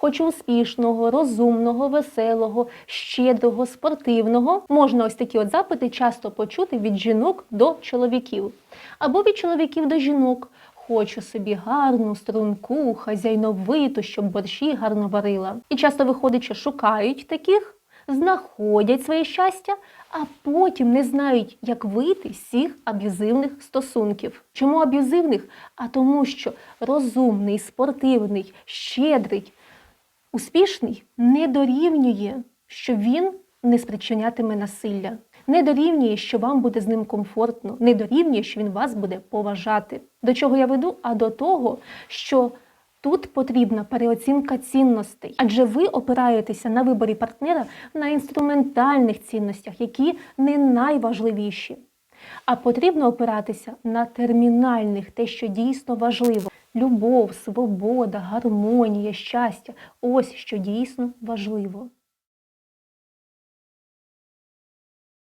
Хочу успішного, розумного, веселого, щедрого, спортивного. Можна ось такі от запити часто почути від жінок до чоловіків, або від чоловіків до жінок. Хочу собі гарну, струнку, хазяйновиту, щоб борщі гарно варила. І часто виходить, що шукають таких, знаходять своє щастя, а потім не знають, як вийти з цих аб'юзивних стосунків. Чому аб'юзивних? А тому, що розумний, спортивний, щедрий, успішний не дорівнює, що він не спричинятиме насилля. Не дорівнює, що вам буде з ним комфортно, не дорівнює, що він вас буде поважати. До чого я веду? А до того, що тут потрібна переоцінка цінностей, адже ви опираєтеся на виборі партнера на інструментальних цінностях, які не найважливіші. А потрібно опиратися на термінальних, те, що дійсно важливо. Любов, свобода, гармонія, щастя ось що дійсно важливо.